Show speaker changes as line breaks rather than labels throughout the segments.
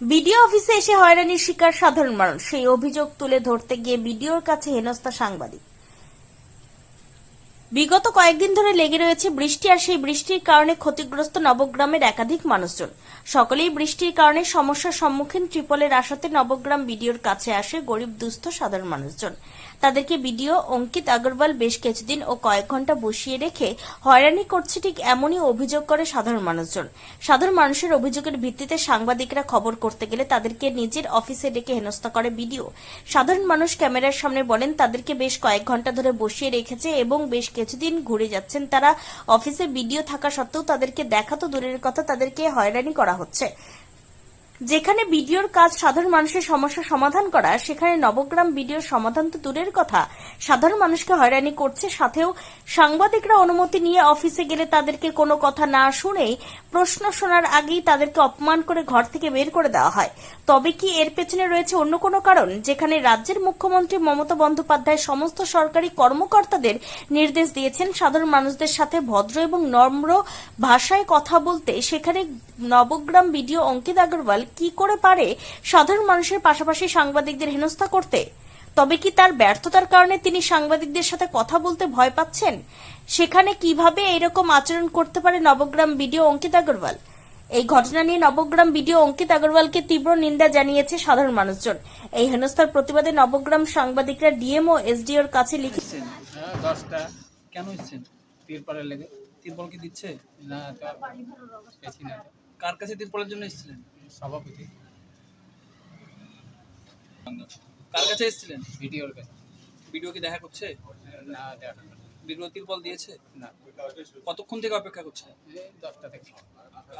BDO অফিসে এসে হয়রানির শিকার সাধারণ মানুষ। সেই অভিযোগ তুলে ধরতে গিয়ে বিডিওর কাছে হেনস্থা সাংবাদিক। বিগত কয়েকদিন ধরে লেগে রয়েছে বৃষ্টি আর সেই বৃষ্টির কারণে ক্ষতিগ্রস্ত নবগ্রামের একাধিক মানুষজন। সকলেই বৃষ্টির কারণে সমস্যার সম্মুখীন ট্রিপলের আশাতে নবগ্রাম বিডিওর কাছে আসে গরিব, দুস্থ, সাধারণ মানুষজন। তাদেরকে বিডিও অঙ্কিত আগরওয়াল বেশ কিছুদিন ও কয়েক ঘণ্টা বসিয়ে রেখে হয়রানি করছে ঠিক এমনই অভিযোগ করে সাধারণ মানুষজন। সাধারণ মানুষের অভিযোগের ভিত্তিতে সাংবাদিকরা খবর করতে গেলে তাদেরকে নিজের অফিসে ডেকে হেনস্থা করে বিডিও। সাধারণ মানুষ ক্যামেরার সামনে বলেন, তাদেরকে বেশ কয়েক ঘণ্টা ধরে বসিয়ে রেখেছে এবং বেশ কিছুদিন ঘুরে যাচ্ছেন। তারা অফিসে ভিডিও থাকা সত্ত্বেও তাদেরকে দেখা তো দূরের কথা, তাদেরকে হয়রানি করা হচ্ছে। যেখানে বিডিওর কাজ সাধারণ মানুষের সমস্যা সমাধান করা, সেখানে নবগ্রাম বিডিওর সমাধান তো দূরের কথা। সাধারণ মানুষকে হয়রানি করছে, সাথেও সাংবাদিকরা অনুমতি নিয়ে অফিসে গেলে তাদেরকে কোনো কথা না শুনেই প্রশ্ন শোনার আগেই তাদেরকে অপমান করে ঘর থেকে বের করে দেওয়া হয়। তবে কি এর পেছনে রয়েছে অন্য কোনো কারণ? যেখানে রাজ্যের মুখ্যমন্ত্রী মমতা বন্দ্যোপাধ্যায় সমস্ত সরকারি কর্মকর্তাদের নির্দেশ দিয়েছেন সাধারণ মানুষদের সাথে ভদ্র এবং নম্র ভাষায় কথা বলতে। সেখানে নবগ্রাম বিডিও অঙ্কিত আগরওয়াল কি করে পারে সাধারণ মানুষের পাশাপাশি সাংবাদিকদের হেনস্থা করতে? তবে কি তার ব্যর্থতার কারণে তিনি সাংবাদিকদের সাথে কথা বলতে ভয় পাচ্ছেন? সেখানে কীভাবে এরকম আচরণ করতে পারে নবগ্রাম বিডিও অঙ্কিত আগরওয়াল? এই ঘটনা নিয়ে নবগ্রাম বিডিও অঙ্কিত আগরওয়ালকে তীব্র নিন্দা জানিয়েছে সাধারণ মানুষজন। এই হেনস্থার প্রতিবাদে নবগ্রাম সাংবাদিকরা ডিএম ও এসডিওর কাছে লিখে
এসছেন দশটা। কেন তিরপলের লেগে? দিচ্ছে?
না
কার কাছে তিরপলের জন্য এসেছিলেন?
সভাপতি।
কার কাছে এসেছিলেন?
ভিডিওর কাছে।
ভিডিও কি দেখা করছে?
না দেখা না।
ভিডিও তিরপল দিয়েছে?
না।
কতক্ষণ থেকে অপেক্ষা করছে?
দশটা থেকে।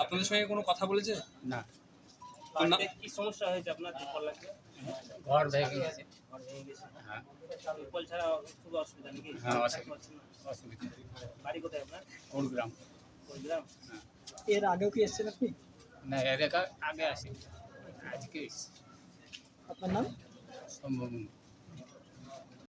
আপনাদের সঙ্গে কোনো কথা বলেছে?
না।
কি সমস্যা হয়েছে আপনার? তিরপল লাগবে
ঘর ভেঙে গেছে।
ঘর ভেঙে গেছে।
হ্যাঁ।
তিরপল ছাড়া খুব অসুবিধা নাকি?
হ্যাঁ, অসুবিধা।
বাড়ি কোথায় আপনার?
কুড়গ্রাম।
বলছিলাম
এর আগেও কি এসেছেন আপনি?
না এর আগে- আসে আজকে।
আপনার নাম
সম্ভব।